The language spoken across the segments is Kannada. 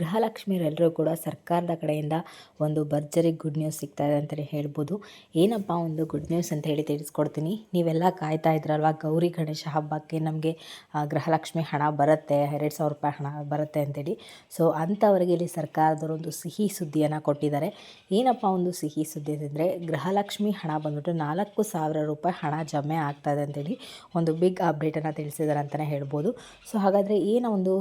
ಗೃಹಲಕ್ಷ್ಮಿಯರೆಲ್ಲರೂ ಕೂಡ ಸರ್ಕಾರದ ಕಡೆಯಿಂದ ಒಂದು ಭರ್ಜರಿ ಗುಡ್ ನ್ಯೂಸ್ ಸಿಗ್ತಾ ಇದೆ ಅಂತಲೇ ಹೇಳ್ಬೋದು. ಏನಪ್ಪ ಒಂದು ಗುಡ್ ನ್ಯೂಸ್ ಅಂತ ಹೇಳಿ ತಿಳಿಸ್ಕೊಡ್ತೀನಿ. ನೀವೆಲ್ಲ ಕಾಯ್ತಾ ಇದ್ರಲ್ವ? ಗೌರಿ ಗಣೇಶ ಹಬ್ಬಕ್ಕೆ ನಮಗೆ ಗೃಹಲಕ್ಷ್ಮಿ ಹಣ ಬರುತ್ತೆ, ಎರಡು ಸಾವಿರ ರೂಪಾಯಿ ಹಣ ಬರುತ್ತೆ ಅಂತೇಳಿ. ಸೊ ಅಂಥವರಿಗೆ ಇಲ್ಲಿ ಸರ್ಕಾರದವರು ಒಂದು ಸಿಹಿ ಸುದ್ದಿಯನ್ನು ಕೊಟ್ಟಿದ್ದಾರೆ. ಏನಪ್ಪ ಒಂದು ಸಿಹಿ ಸುದ್ದಿ ಅಂತಂದರೆ, ಗೃಹಲಕ್ಷ್ಮಿ ಹಣ ಬಂದ್ಬಿಟ್ಟು ನಾಲ್ಕು ಸಾವಿರ ರೂಪಾಯಿ ಹಣ ಜಮೆ ಆಗ್ತಾ ಇದೆ ಅಂತೇಳಿ ಒಂದು ಬಿಗ್ ಅಪ್ಡೇಟನ್ನು ತಿಳಿಸಿದ್ದಾರೆ ಅಂತಲೇ ಹೇಳ್ಬೋದು. ಸೊ ಹಾಗಾದರೆ ಏನೋ ಒಂದು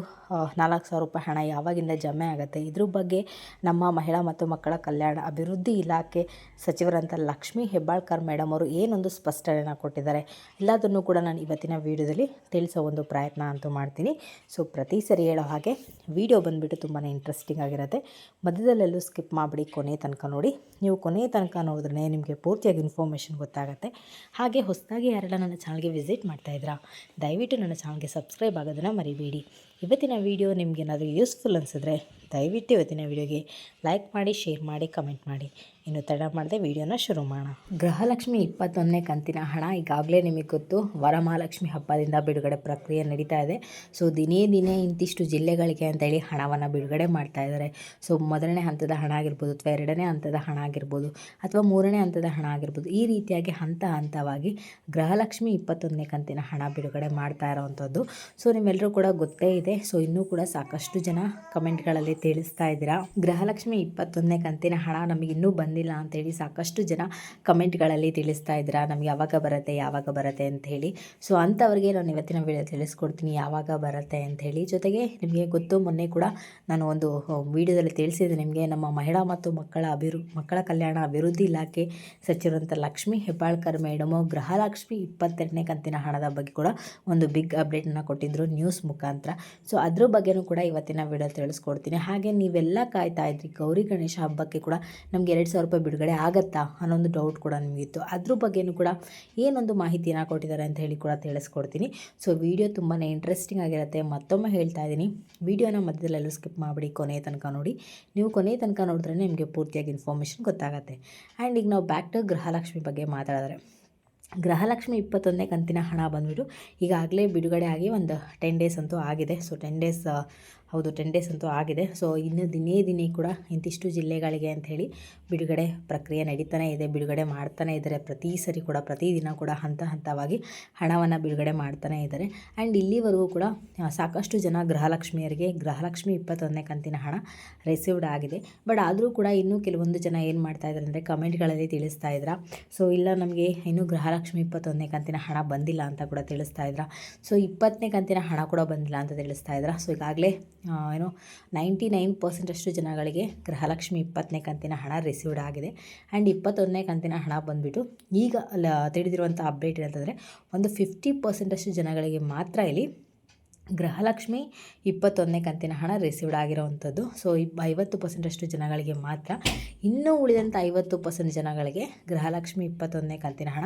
ನಾಲ್ಕು ಸಾವಿರ ರೂಪಾಯಿ ಹಣ ಯಾವಾಗಿಂದ ಜಮೆ ಆಗುತ್ತೆ. ಇದ್ರ ಬಗ್ಗೆ ನಮ್ಮ ಮಹಿಳಾ ಮತ್ತು ಮಕ್ಕಳ ಕಲ್ಯಾಣ ಅಭಿವೃದ್ಧಿ ಇಲಾಖೆ ಸಚಿವರಂತ ಲಕ್ಷ್ಮೀ ಹೆಬ್ಬಾಳ್ಕರ್ ಮೇಡಮ್ ಅವರು ಏನೊಂದು ಸ್ಪಷ್ಟನೆಯನ್ನು ಕೊಟ್ಟಿದ್ದಾರೆ. ಎಲ್ಲದನ್ನು ಕೂಡ ನಾನು ಇವತ್ತಿನ ವೀಡಿಯೋದಲ್ಲಿ ತಿಳಿಸೋ ಒಂದು ಪ್ರಯತ್ನ ಅಂತೂ ಮಾಡ್ತೀನಿ. ಸೊ, ಪ್ರತಿ ಸರಿ ಹೇಳೋ ಹಾಗೆ ವಿಡಿಯೋ ಬಂದುಬಿಟ್ಟು ತುಂಬಾ ಇಂಟ್ರೆಸ್ಟಿಂಗ್ ಆಗಿರುತ್ತೆ. ಮಧ್ಯದಲ್ಲೆಲ್ಲೂ ಸ್ಕಿಪ್ ಮಾಡಿಬಿಡಿ, ಕೊನೆ ತನಕ ನೋಡಿ. ನೀವು ಕೊನೆ ತನಕ ನೋಡಿದ್ರೆ ನಿಮಗೆ ಪೂರ್ತಿಯಾಗಿ ಇನ್ಫಾರ್ಮೇಷನ್ ಗೊತ್ತಾಗುತ್ತೆ. ಹಾಗೆ ಹೊಸದಾಗಿ ಯಾರೆಲ್ಲ ನನ್ನ ಚಾನಲ್ಗೆ ವಿಸಿಟ್ ಮಾಡ್ತಾಯಿದ್ರಾ ದಯವಿಟ್ಟು ನನ್ನ ಚಾನಲ್ಗೆ ಸಬ್ಸ್ಕ್ರೈಬ್ ಆಗೋದನ್ನು ಮರಿಬೇಡಿ. ಇವತ್ತಿನ ವಿಡಿಯೋ ನಿಮಗೇನಾದರೂ ಯೂಸ್ಫುಲ್ ಅನಿಸಿದ್ರೆ ದಯವಿಟ್ಟು ಇವತ್ತಿನ ವಿಡಿಯೋಗೆ ಲೈಕ್ ಮಾಡಿ ಶೇರ್ ಮಾಡಿ ಕಮೆಂಟ್ ಮಾಡಿ. ಇನ್ನು ತಡ ಮಾಡದೆ ವಿಡಿಯೋನ ಶುರು ಮಾಡೋಣ. ಗೃಹಲಕ್ಷ್ಮಿ ಇಪ್ಪತ್ತೊಂದನೇ ಕಂತಿನ ಹಣ ಈಗಾಗಲೇ ನಿಮಗೆ ಗೊತ್ತು. ವರಮಹಾಲಕ್ಷ್ಮಿ ಹಬ್ಬದಿಂದ ಬಿಡುಗಡೆ ಪ್ರಕ್ರಿಯೆ ನಡೀತಾ ಇದೆ. ಸೊ, ದಿನೇ ದಿನೇ ಇಂತಿಷ್ಟು ಜಿಲ್ಲೆಗಳಿಗೆ ಅಂತೇಳಿ ಹಣವನ್ನು ಬಿಡುಗಡೆ ಮಾಡ್ತಾ ಇದ್ದಾರೆ. ಸೊ, ಮೊದಲನೇ ಹಂತದ ಹಣ ಆಗಿರ್ಬೋದು ಅಥವಾ ಎರಡನೇ ಹಂತದ ಹಣ ಆಗಿರ್ಬೋದು ಅಥವಾ ಮೂರನೇ ಹಂತದ ಹಣ ಆಗಿರ್ಬೋದು ಈ ರೀತಿಯಾಗಿ ಹಂತ ಹಂತವಾಗಿ ಗೃಹಲಕ್ಷ್ಮಿ ಇಪ್ಪತ್ತೊಂದನೇ ಕಂತಿನ ಹಣ ಬಿಡುಗಡೆ ಮಾಡ್ತಾ ಇರೋವಂಥದ್ದು. ಸೊ ನಿಮ್ಮೆಲ್ಲರೂ ಕೂಡ ಗೊತ್ತೇ ಇದೆ. ಸೊ, ಇನ್ನೂ ಕೂಡ ಸಾಕಷ್ಟು ಜನ ಕಮೆಂಟ್ಗಳಲ್ಲಿ ತಿಳಿಸ್ತಾ ಇದ್ದೀರಾ. ಗೃಹಲಕ್ಷ್ಮಿ ಇಪ್ಪತ್ತೊಂದನೇ ಕಂತಿನ ಹಣ ನಮಗೆ ಇನ್ನೂ ಬಂದಿಲ್ಲ ಅಂಥೇಳಿ ಸಾಕಷ್ಟು ಜನ ಕಮೆಂಟ್ಗಳಲ್ಲಿ ತಿಳಿಸ್ತಾ ಇದ್ದೀರಾ, ನಮ್ಗೆ ಯಾವಾಗ ಬರುತ್ತೆ ಯಾವಾಗ ಬರುತ್ತೆ ಅಂತ ಹೇಳಿ ಸೊ ಅಂಥವ್ರಿಗೆ ನಾನು ಇವತ್ತಿನ ವಿಡಿಯೋ ತಿಳಿಸ್ಕೊಡ್ತೀನಿ, ಯಾವಾಗ ಬರುತ್ತೆ ಅಂತ ಹೇಳಿ ಜೊತೆಗೆ ನಿಮಗೆ ಗೊತ್ತು, ಮೊನ್ನೆ ಕೂಡ ನಾನು ಒಂದು ವಿಡಿಯೋದಲ್ಲಿ ತಿಳಿಸಿದೆ ನಿಮಗೆ, ನಮ್ಮ ಮಹಿಳಾ ಮತ್ತು ಮಕ್ಕಳ ಅಭಿವೃ ಮಕ್ಕಳ ಕಲ್ಯಾಣ ಅಭಿವೃದ್ಧಿ ಇಲಾಖೆ ಸಚಿವರಂತ ಲಕ್ಷ್ಮೀ ಹೆಬ್ಬಾಳ್ಕರ್ ಮೇಡಮು ಗೃಹಲಕ್ಷ್ಮಿ ಇಪ್ಪತ್ತೆರಡನೇ ಕಂತಿನ ಹಣದ ಬಗ್ಗೆ ಕೂಡ ಒಂದು ಬಿಗ್ ಅಪ್ಡೇಟನ್ನು ಕೊಟ್ಟಿದ್ದರು ನ್ಯೂಸ್ ಮುಖಾಂತರ. ಸೊ ಅದ್ರ ಬಗ್ಗೆನೂ ಕೂಡ ಇವತ್ತಿನ ವಿಡಿಯೋ ತಿಳಿಸ್ಕೊಡ್ತೀನಿ. ಹಾಗೆ ನೀವೆಲ್ಲ ಕಾಯ್ತಾ ಇದ್ರಿ, ಗೌರಿ ಗಣೇಶ ಹಬ್ಬಕ್ಕೆ ಕೂಡ ನಮಗೆ ಎರಡು ರೂಪಾಯಿ ಬಿಡುಗಡೆ ಆಗತ್ತಾ ಅನ್ನೊಂದು ಡೌಟ್ ಕೂಡ ನಿಮಗಿತ್ತು. ಅದ್ರ ಬಗ್ಗೆನೂ ಕೂಡ ಏನೊಂದು ಮಾಹಿತಿನ ಕೊಟ್ಟಿದ್ದಾರೆ ಅಂತ ಹೇಳಿ ಕೂಡ ತಿಳಿಸ್ಕೊಡ್ತೀನಿ. ಸೊ ವಿಡಿಯೋ ತುಂಬಾ ಇಂಟ್ರೆಸ್ಟಿಂಗ್ ಆಗಿರುತ್ತೆ. ಮತ್ತೊಮ್ಮೆ ಹೇಳ್ತಾ ಇದ್ದೀನಿ. ವಿಡಿಯೋನ ಮಧ್ಯದಲ್ಲೆಲ್ಲೂ ಸ್ಕಿಪ್ ಮಾಡಿಬಿಡಿ. ಕೊನೆಯ ತನಕ ನೋಡಿ. ನೀವು ಕೊನೆಯ ತನಕ ನೋಡಿದ್ರೆ ನಿಮಗೆ ಪೂರ್ತಿಯಾಗಿ ಇನ್ಫಾರ್ಮೇಷನ್ ಗೊತ್ತಾಗುತ್ತೆ. ಆ್ಯಂಡ್ ಈಗ ನಾವು ಬ್ಯಾಕ್ ಟು ಗೃಹಲಕ್ಷ್ಮಿ ಬಗ್ಗೆ ಮಾತಾಡಿದ್ರೆ. ಗೃಹಲಕ್ಷ್ಮಿ ಇಪ್ಪತ್ತೊಂದನೇ ಕಂತಿನ ಹಣ ಬಂದುಬಿಟ್ಟು ಈಗಾಗಲೇ ಬಿಡುಗಡೆ ಆಗಿ ಒಂದು ಟೆನ್ ಡೇಸ್ ಅಂತೂ ಆಗಿದೆ. ಸೊ ಟೆನ್ ಡೇಸ್ ಹೌದು ಟೆನ್ ಡೇಸ್ ಅಂತೂ ಆಗಿದೆ. ಸೊ ಇನ್ನು ದಿನೇ ದಿನೇ ಕೂಡ ಇಂತಿಷ್ಟು ಜಿಲ್ಲೆಗಳಿಗೆ ಅಂಥೇಳಿ ಬಿಡುಗಡೆ ಪ್ರಕ್ರಿಯೆ ನಡೀತಾನೆ ಇದೆ, ಬಿಡುಗಡೆ ಮಾಡ್ತಾನೆ ಇದ್ದಾರೆ. ಪ್ರತಿ ಸರಿ ಕೂಡ ಪ್ರತಿದಿನ ಕೂಡ ಹಂತ ಹಂತವಾಗಿ ಹಣವನ್ನು ಬಿಡುಗಡೆ ಮಾಡ್ತಾನೆ ಇದ್ದಾರೆ. ಆ್ಯಂಡ್ ಇಲ್ಲಿವರೆಗೂ ಕೂಡ ಸಾಕಷ್ಟು ಜನ ಗೃಹಲಕ್ಷ್ಮಿಯರಿಗೆ, ಗೃಹಲಕ್ಷ್ಮಿ ಇಪ್ಪತ್ತೊಂದನೇ ಕಂತಿನ ಹಣ ರಿಸೀವ್ಡ್ ಆಗಿದೆ. ಬಟ್ ಆದರೂ ಕೂಡ ಇನ್ನೂ ಕೆಲವೊಂದು ಜನ ಏನು ಮಾಡ್ತಾ ಇದ್ದಾರೆ ಅಂದರೆ ಕಮೆಂಟ್ಗಳಲ್ಲಿ ತಿಳಿಸ್ತಾ ಇದ್ರ. ಸೊ ಇಲ್ಲ ನಮಗೆ ಇನ್ನೂ ಗೃಹಲಕ್ಷ್ಮಿ ಇಪ್ಪತ್ತೊಂದನೇ ಕಂತಿನ ಹಣ ಬಂದಿಲ್ಲ ಅಂತ ಕೂಡ ತಿಳಿಸ್ತಾ ಇದ್ರ. ಸೊ ಇಪ್ಪತ್ತನೇ ಕಂತಿನ ಹಣ ಕೂಡ ಬಂದಿಲ್ಲ ಅಂತ ತಿಳಿಸ್ತಾ ಇದ್ರ. ಸೊ ಈಗಾಗಲೇ ಏನು ನೈಂಟಿ ನೈನ್ ಪರ್ಸೆಂಟಷ್ಟು ಜನಗಳಿಗೆ ಗೃಹಲಕ್ಷ್ಮಿ ಇಪ್ಪತ್ತನೇ ಕಂತಿನ ಹಣ ರಿಸೀವ್ಡ್ ಆಗಿದೆ. ಆ್ಯಂಡ್ ಇಪ್ಪತ್ತೊಂದನೇ ಕಂತಿನ ಹಣ ಬಂದುಬಿಟ್ಟು ಈಗ ಲ ತಿಳಿದಿರುವಂಥ ಅಪ್ಡೇಟ್ ಏನಂತಂದರೆ, ಒಂದು ಫಿಫ್ಟಿ ಪರ್ಸೆಂಟಷ್ಟು ಜನಗಳಿಗೆ ಮಾತ್ರ ಇಲ್ಲಿ ಗೃಹಲಕ್ಷ್ಮಿ ಇಪ್ಪತ್ತೊಂದನೇ ಕಂತಿನ ಹಣ ರಿಸೀವ್ಡ್ ಆಗಿರೋವಂಥದ್ದು. ಸೊ ಇಪ್ ಐವತ್ತು ಪರ್ಸೆಂಟಷ್ಟು ಜನಗಳಿಗೆ ಮಾತ್ರ, ಇನ್ನೂ ಉಳಿದಂಥ ಐವತ್ತು ಪರ್ಸೆಂಟ್ ಜನಗಳಿಗೆ ಗೃಹಲಕ್ಷ್ಮಿ ಇಪ್ಪತ್ತೊಂದನೇ ಕಂತಿನ ಹಣ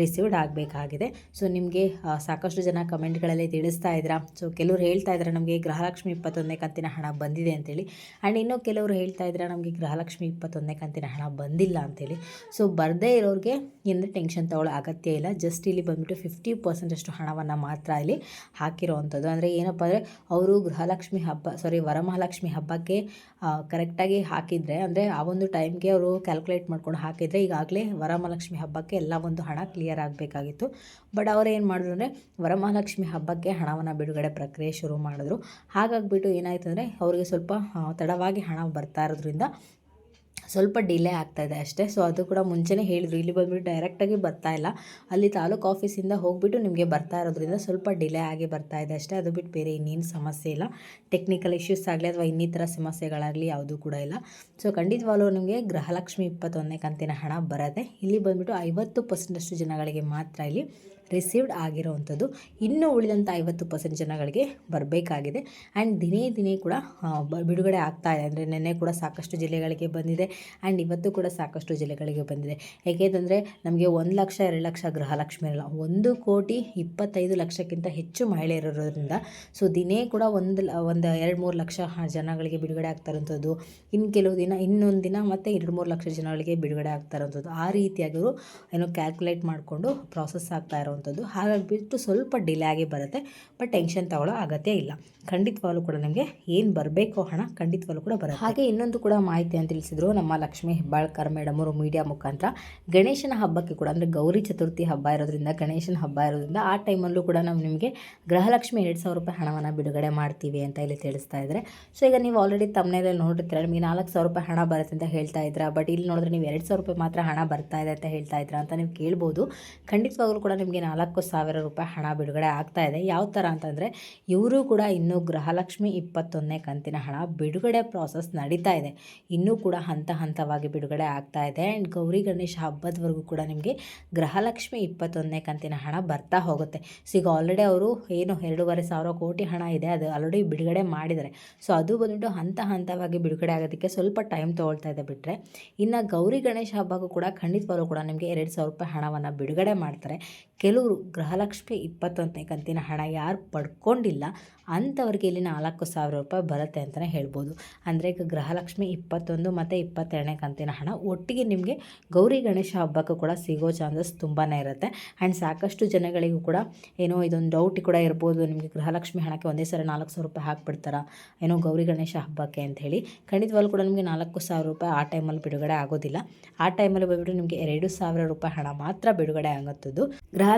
ರಿಸೀವ್ಡ್ ಆಗಬೇಕಾಗಿದೆ. ಸೊ ನಿಮಗೆ ಸಾಕಷ್ಟು ಜನ ಕಮೆಂಟ್ಗಳಲ್ಲಿ ತಿಳಿಸ್ತಾ ಇದ್ದೀರಾ? ಸೊ ಕೆಲವರು ಹೇಳ್ತಾ ಇದ್ದಾರೆ ನಮಗೆ ಗೃಹಲಕ್ಷ್ಮಿ ಇಪ್ಪತ್ತೊಂದನೇ ಕಂತಿನ ಹಣ ಬಂದಿದೆ ಅಂತೇಳಿ. ಆ್ಯಂಡ್ ಇನ್ನೂ ಕೆಲವರು ಹೇಳ್ತಾ ಇದ್ದಾರೆ ನಮಗೆ ಗೃಹಲಕ್ಷ್ಮಿ ಇಪ್ಪತ್ತೊಂದನೇ ಕಂತಿನ ಹಣ ಬಂದಿಲ್ಲ ಅಂತೇಳಿ. ಸೊ ಬರದೇ ಇರೋರಿಗೆ ಏನಂದರೆ ಟೆನ್ಷನ್ ತಗೊಳ್ಳೋ ಅಗತ್ಯ ಇಲ್ಲ. ಜಸ್ಟ್ ಇಲ್ಲಿ ಬಂದುಬಿಟ್ಟು ಫಿಫ್ಟಿ ಪರ್ಸೆಂಟಷ್ಟು ಹಣವನ್ನು ಮಾತ್ರ ಇಲ್ಲಿ ಹಾಕಿರೋವಂಥದ್ದು. ಅಂದರೆ ಏನಪ್ಪ ಅಂದರೆ ಅವರು ಗೃಹಲಕ್ಷ್ಮಿ ಹಬ್ಬ ಸಾರಿ ವರಮಹಾಲಕ್ಷ್ಮಿ ಹಬ್ಬಕ್ಕೆ ಕರೆಕ್ಟಾಗಿ ಹಾಕಿದರೆ, ಅಂದರೆ ಆ ಒಂದು ಟೈಮ್ಗೆ ಅವರು ಕ್ಯಾಲ್ಕುಲೇಟ್ ಮಾಡ್ಕೊಂಡು ಹಾಕಿದರೆ ಈಗಾಗಲೇ ವರಮಹಾಲಕ್ಷ್ಮಿ ಹಬ್ಬಕ್ಕೆ ಎಲ್ಲ ಒಂದು ಹಣ ಕ್ಲಿಯರ್ ಆಗಬೇಕಾಗಿತ್ತು. ಬಟ್ ಅವರು ಏನು ಮಾಡಿದ್ರು ಅಂದರೆ ವರಮಹಾಲಕ್ಷ್ಮಿ ಹಬ್ಬಕ್ಕೆ ಹಣವನ್ನು ಬಿಡುಗಡೆ ಪ್ರಕ್ರಿಯೆ ಶುರು ಮಾಡಿದ್ರು. ಹಾಗಾಗಿಬಿಟ್ಟು ಏನಾಯ್ತು ಅಂದರೆ ಅವರಿಗೆ ಸ್ವಲ್ಪ ತಡವಾಗಿ ಹಣ ಬರ್ತಾ ಇರೋದ್ರಿಂದ ಸ್ವಲ್ಪ ಡಿಲೇ ಆಗ್ತಾ ಇದೆ ಅಷ್ಟೇ. ಸೊ ಅದು ಕೂಡ ಮುಂಚೆನೇ ಹೇಳಿದ್ರು. ಇಲ್ಲಿ ಬಂದುಬಿಟ್ಟು ಡೈರೆಕ್ಟಾಗಿ ಬರ್ತಾ ಇಲ್ಲ. ಅಲ್ಲಿ ತಾಲೂಕು ಆಫೀಸಿಂದ ಹೋಗ್ಬಿಟ್ಟು ನಿಮಗೆ ಬರ್ತಾ ಇರೋದ್ರಿಂದ ಸ್ವಲ್ಪ ಡಿಲೇ ಆಗಿ ಬರ್ತಾ ಇದೆ ಅಷ್ಟೇ. ಅದು ಬಿಟ್ಟು ಬೇರೆ ಇನ್ನೇನು ಸಮಸ್ಯೆ ಇಲ್ಲ. ಟೆಕ್ನಿಕಲ್ ಇಶ್ಯೂಸ್ ಆಗಲಿ ಅಥವಾ ಇನ್ನಿತರ ಸಮಸ್ಯೆಗಳಾಗಲಿ ಯಾವುದೂ ಕೂಡ ಇಲ್ಲ. ಸೊ ಖಂಡಿತವಾಗ್ಲೂ ನಿಮಗೆ ಗೃಹಲಕ್ಷ್ಮಿ ಇಪ್ಪತ್ತೊಂದನೇ ಕಂತಿನ ಹಣ ಬರುತ್ತೆ. ಇಲ್ಲಿ ಬಂದುಬಿಟ್ಟು ಐವತ್ತು ಪರ್ಸೆಂಟಷ್ಟು ಜನಗಳಿಗೆ ಮಾತ್ರ ಇಲ್ಲಿ ರಿಸೀವ್ಡ್ ಆಗಿರೋವಂಥದ್ದು ಇನ್ನೂ ಉಳಿದಂಥ ಐವತ್ತು ಪರ್ಸೆಂಟ್ ಜನಗಳಿಗೆ ಬರಬೇಕಾಗಿದೆ. ಆ್ಯಂಡ್ ದಿನೇ ದಿನೇ ಕೂಡ ಬಿಡುಗಡೆ ಆಗ್ತಾ ಇದೆ. ಅಂದರೆ ನಿನ್ನೆ ಕೂಡ ಸಾಕಷ್ಟು ಜಿಲ್ಲೆಗಳಿಗೆ ಬಂದಿದೆ. ಆ್ಯಂಡ್ ಇವತ್ತು ಕೂಡ ಸಾಕಷ್ಟು ಜಿಲ್ಲೆಗಳಿಗೆ ಬಂದಿದೆ. ಏಕೆಂತಂದರೆ ನಮಗೆ ಒಂದು ಲಕ್ಷ, ಎರಡು ಲಕ್ಷ ಗೃಹಲಕ್ಷ್ಮಿ ಇರಲ್ಲ. ಒಂದು ಕೋಟಿ ಇಪ್ಪತ್ತೈದು ಲಕ್ಷಕ್ಕಿಂತ ಹೆಚ್ಚು ಮಹಿಳೆಯರಿರೋದ್ರಿಂದ ಸೊ ದಿನೇ ಕೂಡ ಒಂದು ಒಂದು ಎರಡು ಮೂರು ಲಕ್ಷ ಜನಗಳಿಗೆ ಬಿಡುಗಡೆ ಆಗ್ತಾ ಇರೋಂಥದ್ದು. ಇನ್ನು ಕೆಲವು ದಿನ, ಇನ್ನೊಂದು ದಿನ ಮತ್ತು ಎರಡು ಮೂರು ಲಕ್ಷ ಜನಗಳಿಗೆ ಬಿಡುಗಡೆ ಆಗ್ತಾ ಇರೋಂಥದ್ದು. ಆ ರೀತಿಯಾಗಿ ಅವರು ಏನೋ ಕ್ಯಾಲ್ಕುಲೇಟ್ ಮಾಡಿಕೊಂಡು ಪ್ರಾಸೆಸ್ ಆಗ್ತಾ ಇರೋವಂಥದ್ದು ಬರುವಂಥದ್ದು ಹಾಗಾಗಿ ಬಿಟ್ಟು ಸ್ವಲ್ಪ ಡಿಲೇ ಆಗಿ ಬರುತ್ತೆ. ಬಟ್ ಟೆನ್ಷನ್ ತಗೊಳ್ಳೋ ಅಗತ್ಯ ಇಲ್ಲ. ಖಂಡಿತವಾಗ್ಲೂ ಕೂಡ ನಿಮಗೆ ಏನು ಬರಬೇಕೋ ಹಣ ಖಂಡಿತವಾಗ್ಲೂ ಕೂಡ ಬರುತ್ತೆ. ಹಾಗೆ ಇನ್ನೊಂದು ಕೂಡ ಮಾಹಿತಿ ಅಂತ ತಿಳಿಸಿದ್ರು ನಮ್ಮ ಲಕ್ಷ್ಮೀ ಹೆಬ್ಬಾಳ್ಕರ್ ಮೇಡಮ್ ಅವರು ಮೀಡಿಯಾ ಮುಖಾಂತರ. ಗಣೇಶನ ಹಬ್ಬಕ್ಕೆ ಕೂಡ ಅಂದರೆ ಗೌರಿ ಚತುರ್ಥಿ ಹಬ್ಬ ಇರೋದ್ರಿಂದ, ಗಣೇಶನ ಹಬ್ಬ ಇರೋದ್ರಿಂದ ಆ ಟೈಮಲ್ಲೂ ಕೂಡ ನಾವು ನಿಮಗೆ ಗೃಹಲಕ್ಷ್ಮಿ ಎರಡು ಸಾವಿರ ರೂಪಾಯಿ ಹಣವನ್ನು ಬಿಡುಗಡೆ ಮಾಡ್ತೀವಿ ಅಂತ ಇಲ್ಲಿ ತಿಳಿಸ್ತಾ ಇದ್ದಾರೆ ಸೊ ಈಗ ನೀವು ಆಲ್ರೆಡಿ ತಮ್ಮನೇಲಿ ನೋಡಿರ್ತೀರ, ನಿಮಗೆ ನಾಲ್ಕು ಸಾವಿರ ರೂಪಾಯಿ ಹಣ ಬರುತ್ತೆ ಅಂತ ಹೇಳ್ತಾ ಇದ್ದೀರಾ ಬಟ್ ಇಲ್ಲಿ ನೋಡಿದ್ರೆ ನೀವು ಎರಡು ಸಾವಿರ ರೂಪಾಯಿ ಮಾತ್ರ ಹಣ ಬರ್ತಾ ಇದೆ ಅಂತ ಹೇಳ್ತಾ ಇದ್ದೀರಾ ಅಂತ ನೀವು ಕೇಳ್ಬೋದು. ಖಂಡಿತವಾಗ್ಲೂ ಕೂಡ ನಿಮಗೆ ನಾಲ್ಕು ಸಾವಿರ ರೂಪಾಯಿ ಹಣ ಬಿಡುಗಡೆ ಆಗ್ತಾ ಇದೆ. ಯಾವ ಥರ ಅಂತಂದರೆ, ಇವರು ಕೂಡ ಇನ್ನೂ ಗೃಹಲಕ್ಷ್ಮಿ ಇಪ್ಪತ್ತೊಂದನೇ ಕಂತಿನ ಹಣ ಬಿಡುಗಡೆ ಪ್ರಾಸೆಸ್ ನಡೀತಾ ಇದೆ. ಇನ್ನೂ ಕೂಡ ಹಂತ ಹಂತವಾಗಿ ಬಿಡುಗಡೆ ಆಗ್ತಾ ಇದೆ. ಆ್ಯಂಡ್ ಗೌರಿ ಗಣೇಶ ಹಬ್ಬದವರೆಗೂ ಕೂಡ ನಿಮಗೆ ಗೃಹಲಕ್ಷ್ಮಿ ಇಪ್ಪತ್ತೊಂದನೇ ಕಂತಿನ ಹಣ ಬರ್ತಾ ಹೋಗುತ್ತೆ. ಸೊ ಈಗ ಆಲ್ರೆಡಿ ಅವರು ಏನು ಎರಡೂವರೆ ಸಾವಿರ ಕೋಟಿ ಹಣ ಇದೆ, ಅದು ಆಲ್ರೆಡಿ ಬಿಡುಗಡೆ ಮಾಡಿದ್ದಾರೆ. ಸೊ ಅದು ಬಂದುಬಿಟ್ಟು ಹಂತ ಹಂತವಾಗಿ ಬಿಡುಗಡೆ ಆಗೋದಕ್ಕೆ ಸ್ವಲ್ಪ ಟೈಮ್ ತೊಗೊಳ್ತಾ ಇದೆ ಬಿಟ್ಟರೆ ಇನ್ನು ಗೌರಿ ಗಣೇಶ ಹಬ್ಬಕ್ಕೂ ಕೂಡ ಖಂಡಿತವಾಗ್ಲೂ ಕೂಡ ನಿಮಗೆ ಎರಡು ಸಾವಿರ ರೂಪಾಯಿ ಹಣವನ್ನು ಬಿಡುಗಡೆ ಮಾಡ್ತಾರೆ. ಕೆಲವರು ಗೃಹಲಕ್ಷ್ಮಿ ಇಪ್ಪತ್ತೊಂದನೇ ಕಂತಿನ ಹಣ ಯಾರು ಪಡ್ಕೊಂಡಿಲ್ಲ, ಅಂಥವ್ರಿಗೆ ಇಲ್ಲಿ ನಾಲ್ಕು ಸಾವಿರ ರೂಪಾಯಿ ಬರುತ್ತೆ ಅಂತಲೇ ಹೇಳ್ಬೋದು. ಅಂದರೆ ಈಗ ಗೃಹಲಕ್ಷ್ಮಿ ಇಪ್ಪತ್ತೊಂದು ಮತ್ತು ಇಪ್ಪತ್ತೆರಡನೇ ಕಂತಿನ ಹಣ ಒಟ್ಟಿಗೆ ನಿಮಗೆ ಗೌರಿ ಗಣೇಶ ಹಬ್ಬಕ್ಕೂ ಕೂಡ ಸಿಗೋ ಚಾನ್ಸಸ್ ತುಂಬಾ ಇರುತ್ತೆ. ಆ್ಯಂಡ್ ಸಾಕಷ್ಟು ಜನಗಳಿಗೂ ಕೂಡ ಏನೋ ಇದೊಂದು ಡೌಟ್ ಕೂಡ ಇರ್ಬೋದು, ನಿಮಗೆ ಗೃಹಲಕ್ಷ್ಮಿ ಹಣಕ್ಕೆ ಒಂದೇ ಸರಿ ನಾಲ್ಕು ಸಾವಿರ ರೂಪಾಯಿ ಹಾಕ್ಬಿಡ್ತಾರ, ಏನೋ ಗೌರಿ ಗಣೇಶ ಹಬ್ಬಕ್ಕೆ ಅಂತ ಹೇಳಿ. ಖಂಡಿತವಾಗ್ಲೂ ಕೂಡ ನಿಮಗೆ ನಾಲ್ಕು ಸಾವಿರ ರೂಪಾಯಿ ಆ ಟೈಮಲ್ಲಿ ಬಿಡುಗಡೆ ಆಗೋದಿಲ್ಲ. ಆ ಟೈಮಲ್ಲಿ ಬಂದ್ಬಿಟ್ಟು ನಿಮಗೆ ಎರಡು ಸಾವಿರ ರೂಪಾಯಿ ಹಣ ಮಾತ್ರ ಬಿಡುಗಡೆ ಆಗುತ್ತದ್ದು.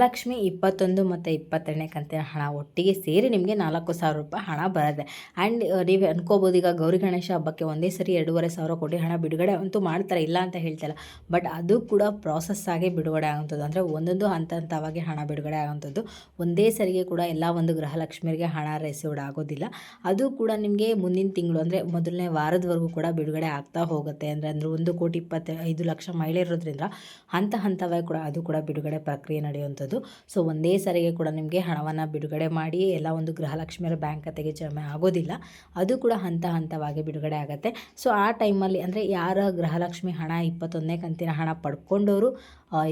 ಗೃಹಲಕ್ಷ್ಮಿ ಇಪ್ಪತ್ತೊಂದು ಮತ್ತು ಇಪ್ಪತ್ತೆರಡನೇ ಕಂತಿನ ಹಣ ಒಟ್ಟಿಗೆ ಸೇರಿ ನಿಮಗೆ ನಾಲ್ಕು ಸಾವಿರ ರೂಪಾಯಿ ಹಣ ಬರುತ್ತೆ. ಆ್ಯಂಡ್ ನೀವು ಅನ್ಕೋಬೋದು ಈಗ ಗೌರಿ ಗಣೇಶ ಹಬ್ಬಕ್ಕೆ ಒಂದೇ ಸರಿ ಎರಡೂವರೆ ಸಾವಿರ ಕೋಟಿ ಹಣ ಬಿಡುಗಡೆ ಅಂತೂ ಮಾಡ್ತಾರೆ ಇಲ್ಲ ಅಂತ ಹೇಳ್ತಿಲ್ಲ. ಬಟ್ ಅದು ಕೂಡ ಪ್ರಾಸೆಸ್ ಆಗಿ ಬಿಡುಗಡೆ ಆಗುವಂಥದ್ದು. ಅಂದರೆ ಒಂದೊಂದು ಹಂತ ಹಂತವಾಗಿ ಹಣ ಬಿಡುಗಡೆ ಆಗುವಂಥದ್ದು. ಒಂದೇ ಸರಿಗೆ ಕೂಡ ಎಲ್ಲ ಒಂದು ಗೃಹಲಕ್ಷ್ಮಿಯರಿಗೆ ಹಣ ರಿಸೀವ್ಡ್ ಆಗೋದಿಲ್ಲ ಅದು ಕೂಡ ನಿಮಗೆ ಮುಂದಿನ ತಿಂಗಳು ಅಂದರೆ ಮೊದಲನೇ ವಾರದವರೆಗೂ ಕೂಡ ಬಿಡುಗಡೆ ಆಗ್ತಾ ಹೋಗುತ್ತೆ. ಅಂದರೆ ಅಂದರೆ ಒಂದು ಕೋಟಿ ಇಪ್ಪತ್ತೈದು ಲಕ್ಷ ಮಹಿಳೆ ಇರೋದ್ರಿಂದ ಹಂತ ಹಂತವಾಗಿ ಕೂಡ ಅದು ಕೂಡ ಬಿಡುಗಡೆ ಪ್ರಕ್ರಿಯೆ ನಡೆಯುವಂಥದ್ದು. ಸೊ ಒಂದೇ ಸರಿಗೆ ಕೂಡ ನಿಮಗೆ ಹಣವನ್ನು ಬಿಡುಗಡೆ ಮಾಡಿ ಎಲ್ಲ ಒಂದು ಗೃಹಲಕ್ಷ್ಮಿಯರ ಬ್ಯಾಂಕ್ ಖಾತೆಗೆ ಜಮೆ ಆಗೋದಿಲ್ಲ. ಅದು ಕೂಡ ಹಂತ ಹಂತವಾಗಿ ಬಿಡುಗಡೆ ಆಗುತ್ತೆ. ಸೊ ಆ ಟೈಮಲ್ಲಿ ಅಂದರೆ ಯಾರ ಗೃಹಲಕ್ಷ್ಮಿ ಹಣ ಇಪ್ಪತ್ತೊಂದನೇ ಕಂತಿನ ಹಣ ಪಡ್ಕೊಂಡವರು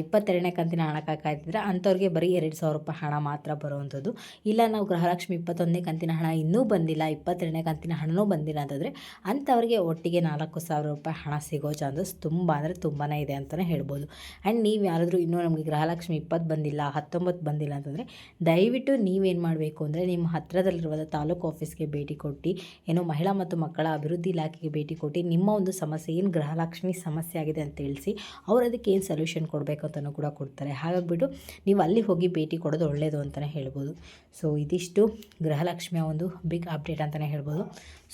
ಇಪ್ಪತ್ತೆರಡನೇ ಕಂತಿನ ಹಣ ಕಾಯ್ತಿದ್ರೆ, ಅಂಥವ್ರಿಗೆ ಬರೀ ಎರಡು ಸಾವಿರ ರೂಪಾಯಿ ಹಣ ಮಾತ್ರ ಬರುವಂಥದ್ದು. ಇಲ್ಲ ನಾವು ಗೃಹಲಕ್ಷ್ಮಿ ಇಪ್ಪತ್ತೊಂದನೇ ಕಂತಿನ ಹಣ ಇನ್ನೂ ಬಂದಿಲ್ಲ, ಇಪ್ಪತ್ತೆರಡನೇ ಕಂತಿನ ಹಣನೂ ಬಂದಿಲ್ಲ ಅಂತಂದರೆ ಅಂಥವ್ರಿಗೆ ಒಟ್ಟಿಗೆ ನಾಲ್ಕು ಸಾವಿರ ರೂಪಾಯಿ ಹಣ ಸಿಗೋ ಚಾನ್ಸಸ್ ತುಂಬ ಅಂದರೆ ತುಂಬಾ ಇದೆ ಅಂತಲೇ ಹೇಳ್ಬೋದು. ಆ್ಯಂಡ್ ನೀವು ಯಾರಾದರೂ ಇನ್ನೂ ನಮಗೆ ಗೃಹಲಕ್ಷ್ಮಿ ಇಪ್ಪತ್ತು ಬಂದಿಲ್ಲ ಹತ್ತೊಂಬತ್ತು ಬಂದಿಲ್ಲ ಅಂತಂದರೆ ದಯವಿಟ್ಟು ನೀವೇನು ಮಾಡಬೇಕು ಅಂದರೆ ನಿಮ್ಮ ಹತ್ತಿರದಲ್ಲಿರುವ ತಾಲೂಕು ಆಫೀಸ್ಗೆ ಭೇಟಿ ಕೊಟ್ಟು, ಏನೋ ಮಹಿಳಾ ಮತ್ತು ಮಕ್ಕಳ ಅಭಿವೃದ್ಧಿ ಇಲಾಖೆಗೆ ಭೇಟಿ ಕೊಟ್ಟು ನಿಮ್ಮ ಒಂದು ಸಮಸ್ಯೆ, ಏನು ಗೃಹಲಕ್ಷ್ಮಿ ಸಮಸ್ಯೆ ಆಗಿದೆ ಅಂತ ತಿಳಿಸಿ ಅವ್ರು ಅದಕ್ಕೆ ಏನು ಸೊಲ್ಯೂಷನ್ ಕೊಡಬೇಕು ಅಂತಲೂ ಕೂಡ ಕೊಡ್ತಾರೆ. ಹಾಗಾಗಿಬಿಟ್ಟು ನೀವು ಅಲ್ಲಿ ಹೋಗಿ ಭೇಟಿ ಕೊಡೋದು ಒಳ್ಳೆಯದು ಅಂತಲೇ ಹೇಳ್ಬೋದು. ಸೊ ಇದಿಷ್ಟು ಗೃಹಲಕ್ಷ್ಮಿಯ ಒಂದು ಬಿಗ್ ಅಪ್ಡೇಟ್ ಅಂತಲೇ ಹೇಳ್ಬೋದು.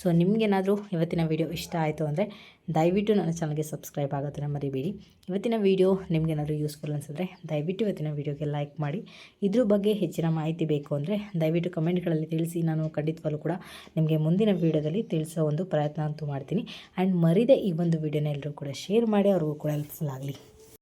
ಸೊ ನಿಮಗೇನಾದರೂ ಇವತ್ತಿನ ವಿಡಿಯೋ ಇಷ್ಟ ಆಯಿತು ಅಂದರೆ ದಯವಿಟ್ಟು ನನ್ನ ಚಾನಲ್ಗೆ ಸಬ್ಸ್ಕ್ರೈಬ್ ಆಗೋದನ್ನು ಮರಿಬೇಡಿ. ಇವತ್ತಿನ ವಿಡಿಯೋ ನಿಮಗೇನಾದರೂ ಯೂಸ್ಫುಲ್ ಅನಿಸಿದ್ರೆ ದಯವಿಟ್ಟು ಇವತ್ತಿನ ವಿಡಿಯೋಗೆ ಲೈಕ್ ಮಾಡಿ. ಇದ್ರ ಬಗ್ಗೆ ಹೆಚ್ಚಿನ ಮಾಹಿತಿ ಬೇಕು ಅಂದರೆ ದಯವಿಟ್ಟು ಕಮೆಂಟ್ಗಳಲ್ಲಿ ತಿಳಿಸಿ. ನಾನು ಖಂಡಿತವಾಗಲೂ ಕೂಡ ನಿಮಗೆ ಮುಂದಿನ ವೀಡಿಯೋದಲ್ಲಿ ತಿಳಿಸೋ ಒಂದು ಪ್ರಯತ್ನ ಅಂತೂ ಮಾಡ್ತೀನಿ. ಆ್ಯಂಡ್ ಮರಿದೆ ಈ ಒಂದು ವೀಡಿಯೋನ ಎಲ್ಲರೂ ಕೂಡ ಶೇರ್ ಮಾಡಿ, ಅವ್ರಿಗೂ ಕೂಡ ಹೆಲ್ಪ್ಫುಲ್ ಆಗಲಿ.